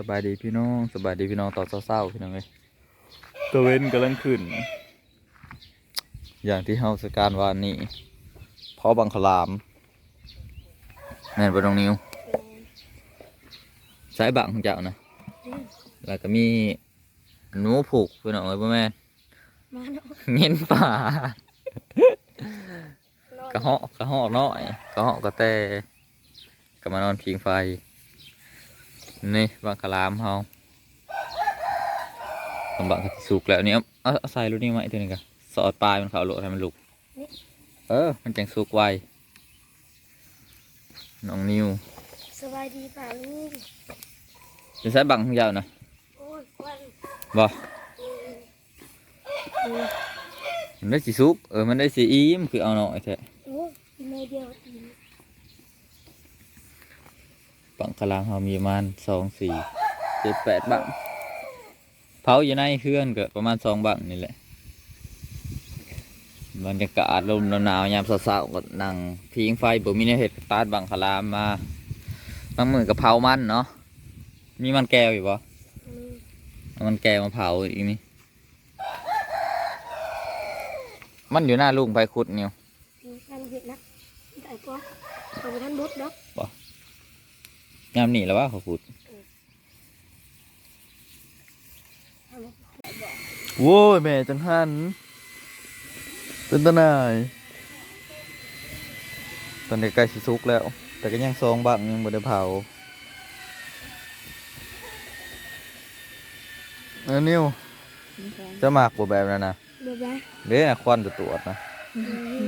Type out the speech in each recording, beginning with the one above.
สบายดีพี่น้องสบายดีพี่น้องตอนเศร้าๆพี่น้องเลยตัวเว้นกำลังขึ้น อย่างที่เฮาสการวานนี้เพราะบังคลามแม่นบ่ตรงนิ้วสายบังของเจ้านะแล้วก็มีหนูผูกพี่น้องเอ้ยบ่แม่นมาเนาะเงินป่ากระเหาะกระเหาะน้อยกระเหาะกระแตก็มานอนพิงไฟ นี่บังคลามเฮาลำบากก็สิสุกแล้วเนี่ยเอาเอาใส่รุ่นนี้มาอีกทีหนึงกันสอดปลายมันเขาโลดให้มันลุก เออ มันจังสุกไวน้องนิวสบายดีป่าลุงจะใช้บังของยาวนะโอ้ยควันบ่มันได้สีสุกเออมันได้สีอิ่มคือเอาหน่อยแท้โอ้ย ในเดียวตีนบังคลามเฮามีประมาณสองสี่เจ็ดแปดบังเผาอยู่ในเครื่องก็ประมาณสองบังนี่แหละบรรยากาศลมหนาวๆยามเช้าๆก็นั่งพิงไฟบ่มีแนวเห็ดก็ตัดบังคลามมาบางมือก็เผามันเนาะมีมันแก้วอยู่ปะอืมเอามันแก้วมาเผาอีกนี่มันอยู่หน้าลุงไปขุดนิวนั่นเห็ดนะแต่ก็เอาไปท่านบดดอก ยามนี่แล้วว่าเขาขุดโว้ยแม่จังหันเป็นตาหนาย ตอนนี้ใกล้สิสุกแล้ว แต่ก็ยังซองบังยังบ่ได้เผาเออนิวจะหมากบ่แบบนั้นนะเดี๋ยวนะเด้นะควันจะตรวจนะอืม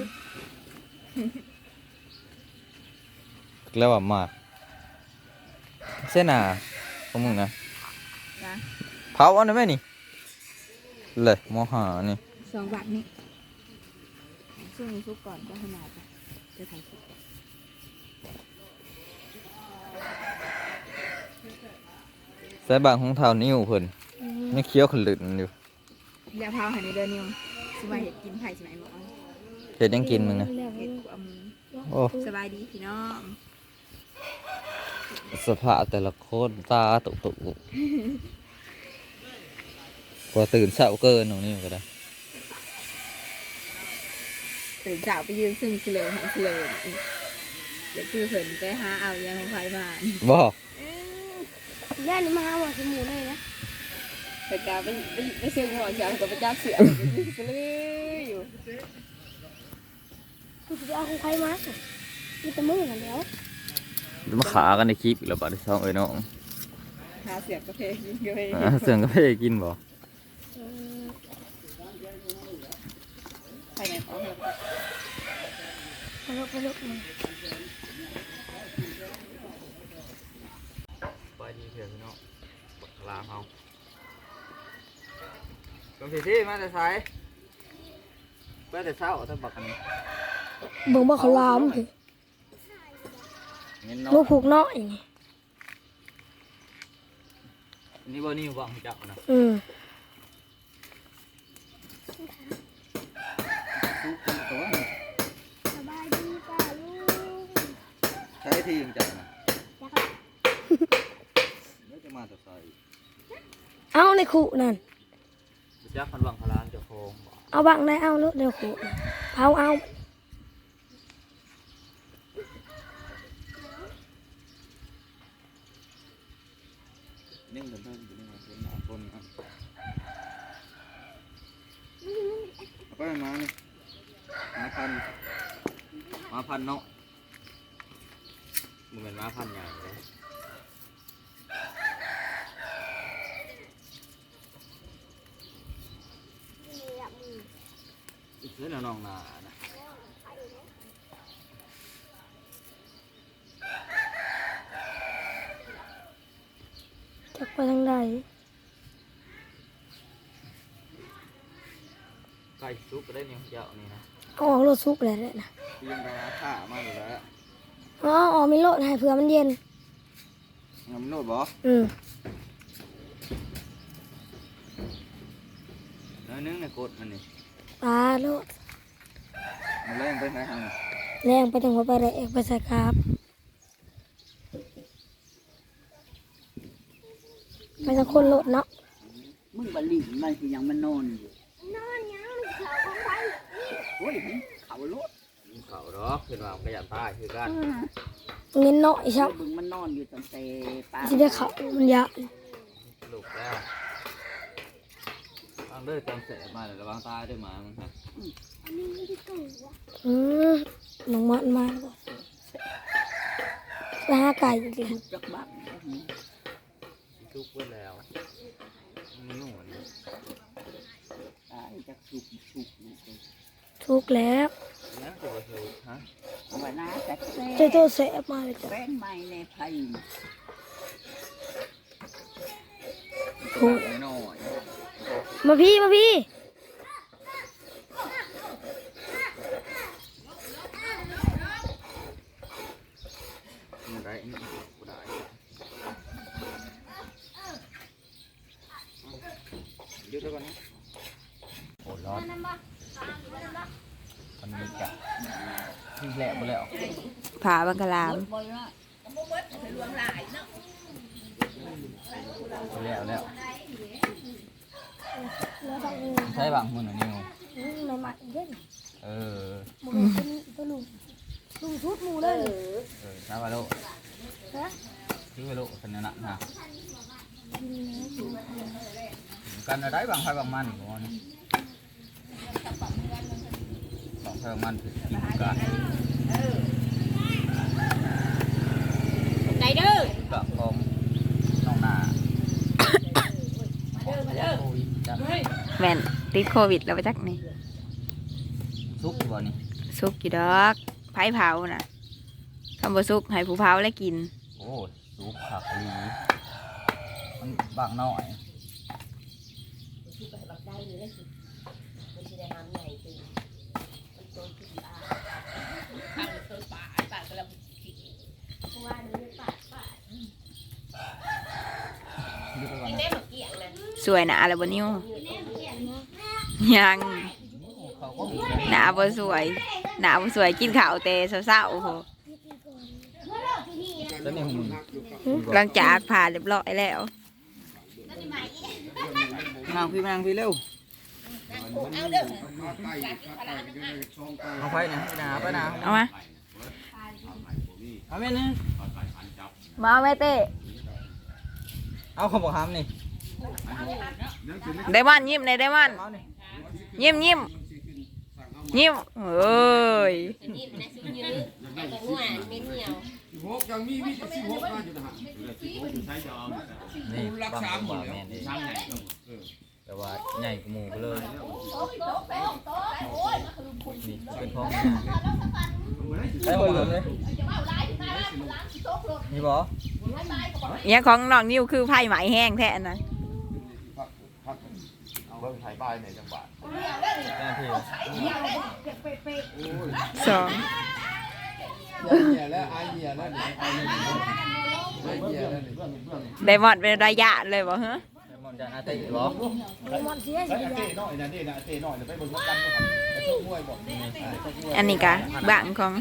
แล้วว่าหมาก เส้นหนาของมึงนะจ้ะเผาอันนั้นไหมนี่เลยมอหานี่สองบาทนี่ช่วงนี้ซุกก่อนก็ขนาดจ้ะจะถ่ายคลิปใส่บางของเท้านิ้วเพิ่นอืมยังเคี้ยวขลุ่นอยู่อย่าพาวหันในเดินนิวสบายเห็ดกินไผ่สมัยหมอเห็ดยังกินมึงนะแล้วเห็ดความโอ้สบายดีพี่น้อง สภาพแต่ละคนตาตุกตุกพอตื่นเช้าเกินตรงนี้ก็ได้ตื่นเช้าไปยืนซึ่งเสลอหันเสลอเดี๋ยวคือเหินไปหาเอายางของไผ่มาบอกย่านี่มาหาว่าสมูเลยนะแต่กาไปไปไปซื้อหัวเช้ากับไปจับเสือเสลออยู่กูจะเอาของใครมามีแต่มือกันแล้ว มาขากันในคลิปอีกแล้วบัดนี้ช่องเอ้ยน้องหาเสือกาแฟกินกาแฟอ่าเสื่องกาแฟกินบ่อืมไผ่ไหนอ๋อไปลุกไปลุกอืมไปดีเถอะพี่น้องลามเฮาลงสิที่มาแต่สายไปแต่เช้าถ้าบักกันเบิ่งบ่เขาล้อมสิเงินลูเนาะกผูกเนาะอย่างนี้นี่บ่นี่ว่างจักนะอืมซุกตัวสบายดีป่าลุงใช้ที่ยังจักนะอยากเอาแล้วจะมาแต่สายเอาในขู่นั่นจักคันวังพลานเจะโคงบ่เอาบังได้เอาลูกเดี๋ยวขู่เอาเอา นิ่งเดินเดินอยู่นี่มาคนหนาคนอะเอาไปมานี่มาพันมาพันเนาะมันเป็นมาพันใหญ่เลยอีกเส้นน้องนานะ จัก ไปทางใดไก่ซุปก็ได้เนี่ยเจ้านี่นะเอาออกรถซุกเลยเลยนะเรียงไปหาข้ามาอยู่แล้วอ๋อออกไม่โลดให้เผื่อมันเย็นงามโนดบ่อืมน้อยนึงในกดมันนี่ปลาโลดมันเล่นไปไหนทางแรงไปถึงหัวไปเลยเอกไปใส่ครับ ไปสักคนโหลดเนาะมึงบลิมันสิยังมันนอนอยู่นอนยังเขาของไปโอ้ยมันเขาโลดเขาดอกขึ้นมาก็อยากตายคือกันเงินน้อยครับมึงมันนอนอยู่ตั้งแต่ปาสิได้เขามันยะลูกแล้ววางเด้อจำเสะมาเลยระวังตายด้วยหมามึงครับอืมน้องมันมาก่อนไปหาไก่อีกเลยจักบ้า นทุกไว้แล้วมันหนุ่มตายจักสุกสุกนี่ทุกแล้วนะตัวเธอฮะเอาไว้นะแต่เจ้าตัวเสะมาเลยจ้ะแป้งใหม่ในไผ่โอ้ยไม่น้อยมาพี่มาพี่มันได้นี่กูได้ยืดแล้วก่อนนะโอ้ร้อนมันมีกะทิ้ง แหลกไปแล้วผาบังกลามแล้วแล้วแล้วต้องใช้บางมือหน่อยนิวอืมใหม่ๆเด่นเออหมูตัวนี้ตัวลุงลุงชุดหมูเลยเออน้าไปโลฮะซื้อไปโลกันนั่นนะนะกันอะไรบางไฟบางมันก่อนสองไฟบางมันถึงกินกันไหนเด้อ กับของน้องนาโอ้ยจับ แม่นติดโควิดแล้วไปจักนี่ซุกอยู่บ่นี่ซุกอยู่ดอกไผเผาน่ะคำบ่ซุกให้ผู้เผาแล้วกิน โอ้ยซุกผักลีมันบางหน่อยดูไปก่อนนะสวยนะอะไรบนิ้ว ยังเขาก็มีหนาบ่สวย หนาบ่สวยกินข้าวแต่เศร้าๆโอ้โหแล้วนี่ของมึงหลังจากผ่าเรียบร้อยแล้วนางพี่นางพี่เร็วเอาไปนะไปนะไปนะเอามาเอาแม่นี่มาแม่เต้เอาเขาบอกห้ามนี่ไดมอนด์ยิ้มในได มอนด์เอานี่ยิ้มยิ้มยิ้มเอ้ยนี่รักษาหมดแล้วแต่ว่าใหญ่กว่าหมูไปเลยนี่เป็นของใช่คนเลยนี่บออย่างของน้องนิ้วคือไผ่ไหมแห้งแท้นะ เบิ่งไทยบ้านในจังหวัดหน้าที่สองเหี้ยแล้วอายเหี้ยแล้วนี่อายเหี้ยแล้วนี่ไดมอนด์เป็นระยะเลยบ่ฮะแต่มันจะอาติบอเลมอนเสียไอ้สิเต้น้อยนะนี่นะเต้น้อยเดี๋ยวไปเบิ่งกันก่อนไอ้พวกมวยบ่อันนี้กะบางของ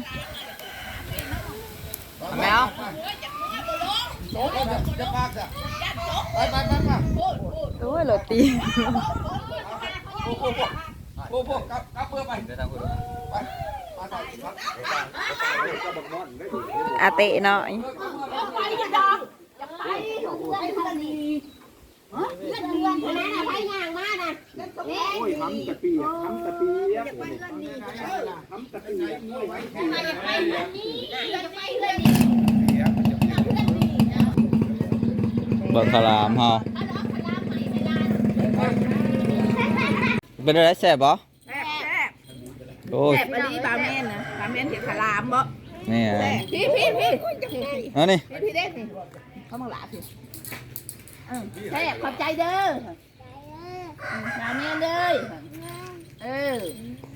แมวโจ๊กจะพากจ้ะไปไปไปไปโอ้ยโรตี โอ้โหโอ้โหกลับกลับเพื่อไปเดี๋ยวทางคุณไปมาต่อครับอาเตะหน่อยโอ้ยทำตะเปียกทำตะเปียกทำตะเปียกมวยไว้แข่งบังคลามเฮา เป็นอะไรแซ่บบ่แซ่บแซ่บโอ้ยแซ่บอันนี้บาเมนนะบาเมนเห็ดขลามบ่นี่แซ่บพี่พี่พี่อันนี้พี่พี่เด้สิเขามาหลาพี่เออแซ่บขอบใจเด้ออืมบาเมนเด้อเออ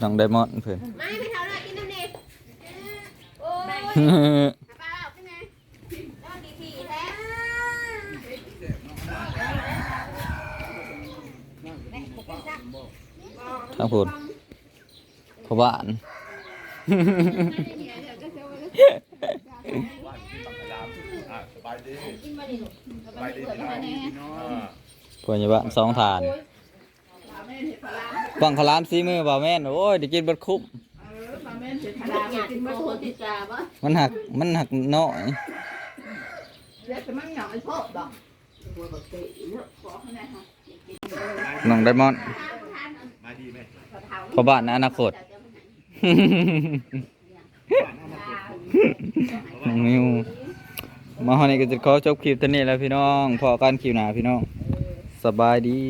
น้องไดมอนด์เพิ่นไม่ไม่เท่าไรกินน้ำเนยโอ้ยป้าเอาขึ้นมาแล้วดีทีแท้ ทาง พูนพอบ้านสบายดีไปดีพี่องพี่น้องพวกนี้บ้านสองฐานบังคลามซีมือบ่าแม่นโอ้ยได้กินบัดคุ้มมาแม่นเสร็จทารากินมาโคติจาบ่มันหักมันหักน้อยเดี๋ยวจะมันหยองไอ้พ่อบอกหัวบักเตะเนาะขอให้ได้ฮะน้องไดมอนด์ พ่อบ้านในอนาคตน้องนิวมาฮอดนี้ก็จะขอจบคลิปเท่านี้แล้วพี่น้องพอกันคลิปหน้าพี่น้อง สบายดี